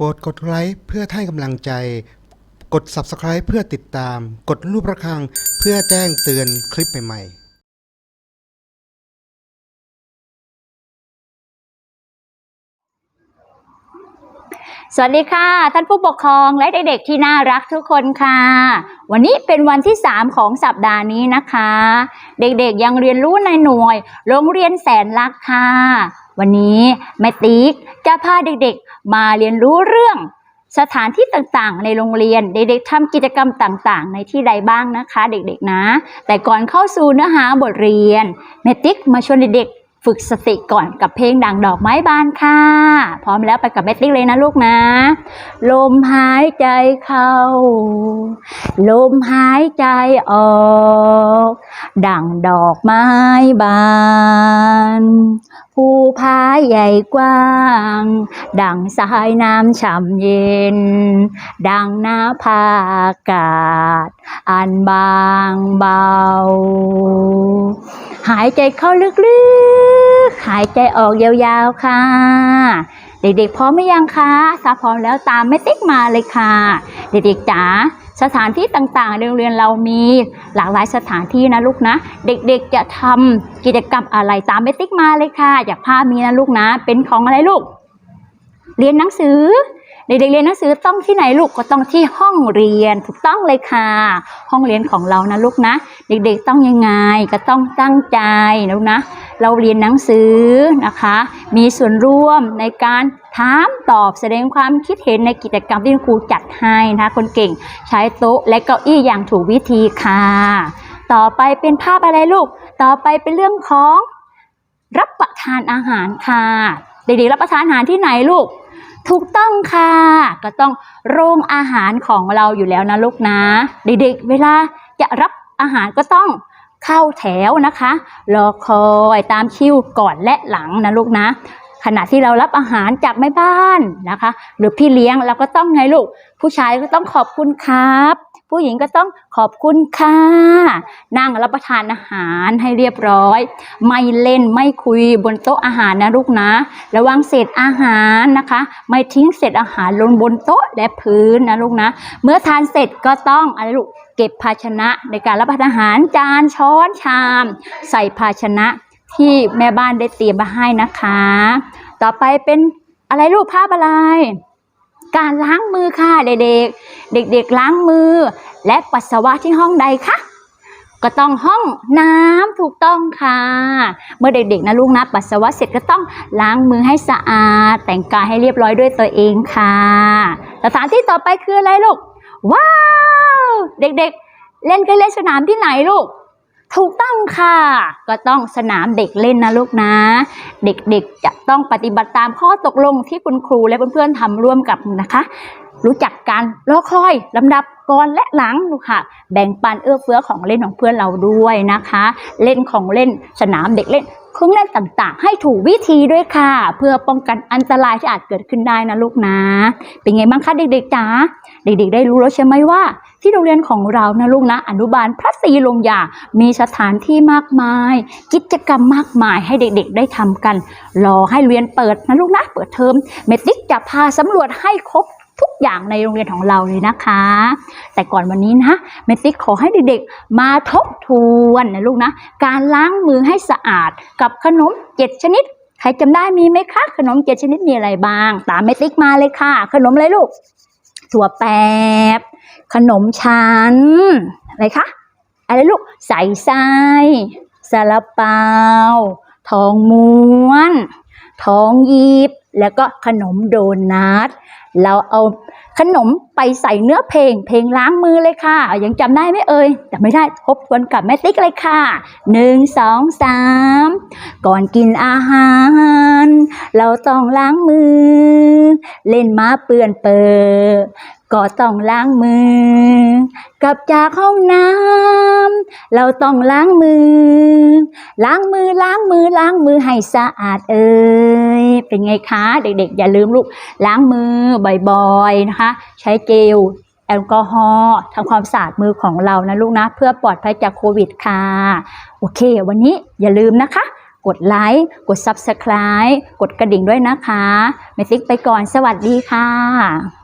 รดกดไลค์เพื่อให้กำลังใจ กด Subscribe เพื่อติดตาม กดรูประฆังเพื่อแจ้งเตือนคลิปใหม่ๆสวัสดีค่ะ ท่านผู้ปกครองและเด็กๆที่น่ารักทุกคนค่ะ วันนี้เป็นวันที่ 3 ของสัปดาห์นี้นะคะ เด็กๆยังเรียนรู้ในหน่วย โรงเรียนแสนรักค่ะ วันนี้แม่ติ๊กจะพาเด็กๆ มาเรียนรู้เรื่องสถานที่ต่างๆ ในโรงเรียน เด็กๆทำกิจกรรมต่างๆ ในที่ใดบ้างนะคะ เด็กๆนะ แต่ก่อนเข้าสู่เนื้อหาบทเรียนแม่ติ๊กมาชวนเด็กๆฝึกสติก่อนกับเพลงดังดอกไม้บานค่ะ พร้อมแล้วไปกับแม่ติ๊กเลยนะลูกนะ ลมหายใจเข้า ลมหายใจออก ดังดอกไม้บานภูผาใหญ่กว้าง ดังสายน้ำฉ่ำเย็น ดังหน้าผาอากาศ อันบางเบา หายใจเข้าลึกๆ หายใจออกยาวๆค่ะ เด็กๆพร้อมไหมยังคะถ้าพร้อมแล้วตามแม่ติ๊กมาเลยค่ะ เด็กๆจ๋า สถานที่ต่างๆในโรงเรียนเรามีหลากหลายสถานที่นะลูกนะ เด็กๆจะทำกิจกรรมอะไรตามไปติ๊กมาเลยค่ะอยากภาพมีนะลูกนะ เป็นของอะไรลูก เรียนหนังสือ เด็กๆเรียนหนังสือต้องที่ไหนลูกก็ต้องที่ห้องเรียนถูกต้องเลยค่ะ ห้องเรียนของเรานะลูกนะ เด็กๆต้องยังไงก็ต้องตั้งใจนะลูกนะ เราเรียนหนังสือนะคะ มีส่วนร่วมในการถามตอบแสดงความคิดเห็นในกิจกรรมที่ครูจัดให้นะคะคนเก่งใช้โต๊ะและเก้าอี้อย่างถูกวิธีค่ะ ต่อไปเป็นภาพอะไรลูก ต่อไปเป็นเรื่องของรับประทานอาหารค่ะ เด็กๆรับประทานอาหารที่ไหนลูก ถูกต้องค่ะ ก็ต้องโรงอาหารของเราอยู่แล้วนะลูกนะ เด็กๆ เวลาจะรับอาหารก็ต้องเข้าแถวนะคะรอคอยตามคิวก่อนและหลังนะลูกนะขณะที่เรารับอาหารจากแม่บ้านนะคะ หรือพี่เลี้ยงเราก็ต้องไงลูก ผู้ชายก็ต้องขอบคุณครับ ผู้หญิงก็ต้องขอบคุณค่ะ นั่งรับประทานอาหารให้เรียบร้อย ไม่เล่นไม่คุยบนโต๊ะอาหารนะลูกนะ ระวังเศษอาหารนะคะ ไม่ทิ้งเศษอาหารลงบนโต๊ะและพื้นนะลูกนะ เมื่อทานเสร็จก็ต้องอะไรลูกเก็บภาชนะในการรับประทานอาหารจานช้อนชาม ใส่ภาชนะที่แม่บ้านได้เตรียมมาให้นะคะ ต่อไปเป็นอะไรลูกภาพอะไร การล้างมือค่ะเด็กๆ เด็กๆล้างมือ และปัสสาวะที่ห้องใดคะ ก็ต้องห้องน้ำถูกต้องค่ะ เมื่อเด็กๆนะลูกนะปัสสาวะเสร็จก็ต้องล้างมือให้สะอาด แต่งกายให้เรียบร้อยด้วยตัวเองค่ะสถานที่ต่อไปคืออะไรลูก ว้าว เด็กๆ เล่นกันเล่นสนามที่ไหนลูก ถูกต้องค่ะ ก็ต้องสนามเด็กเล่นนะลูกนะ เด็กๆจะต้องปฏิบัติตามข้อตกลงที่คุณครูและเพื่อนๆทำร่วมกับนะคะ รู้จักการรอคอยลำดับก่อนและหลังลูกค่ะ แบ่งปันเอื้อเฟื้อของเล่นของเพื่อนเราด้วยนะคะ เล่นของเล่นสนามเด็กเล่นเครื่องเล่นต่างๆ ให้ถูกวิธีด้วยค่ะ เพื่อป้องกันอันตรายที่อาจเกิดขึ้นได้นะลูกนะ เป็นไงบ้างคะเด็กๆจ๋าเด็กๆ ได้รู้แล้วใช่ไหมว่า ที่โรงเรียนของเรานะลูกนะ อนุบาลพระศรีลงยา มีสถานที่มากมาย กิจกรรมมากมายให้เด็กๆ ได้ทำกัน รอให้เรียนเปิดนะลูกนะ เปิดเทอมเมติกจะพาสำรวจให้ครบ ทุกอย่างในโรงเรียนของเราเลยนะคะ แต่ก่อนวันนี้นะเมติกขอให้เด็กๆ มาทบทวนนะลูกนะ การล้างมือให้สะอาดกับขนมเจ็ดชนิด ใครจำได้มีไหมคะ ขนมเจ็ดชนิดมีอะไรบ้าง ตามเมติกมาเลยค่ะ ขนมอะไรลูก ถั่วแปบ ขนมชั้น อะไรคะ อะไรลูก ใส่ไส้ซาลาเปา ทองม้วน ทองหยิบ แล้วก็ขนมโดนัทเราเอาขนมไปใส่เนื้อเพลง เพลงล้างมือเลยค่ะ ยังจำได้ไหมเอ่ยแต่ไม่ได้ทบทวนกับแม่ติ๊กเลยค่ะหนึ่งสองสามก่อนกินอาหาร เราต้องล้างมือ เล่นม้าเปื้อนเปิด ก็ต้องล้างมือกลับจากห้องน้ำเราต้องล้างมือ ล้างมือล้างมือล้างมือให้สะอาดเอ่ยเป็นไงคะเด็กๆ อย่าลืมลูกล้างมือบ่อยๆนะคะ ใช้เจลแอลกอฮอล์ทำความสะอาดมือของเรานะลูกนะ เพื่อปลอดภัยจากโควิดค่ะ โอเค วันนี้อย่าลืมนะคะ กดไลค์กด Subscribe กดกระดิ่งด้วยนะคะเมซิกไปก่อนสวัสดีค่ะ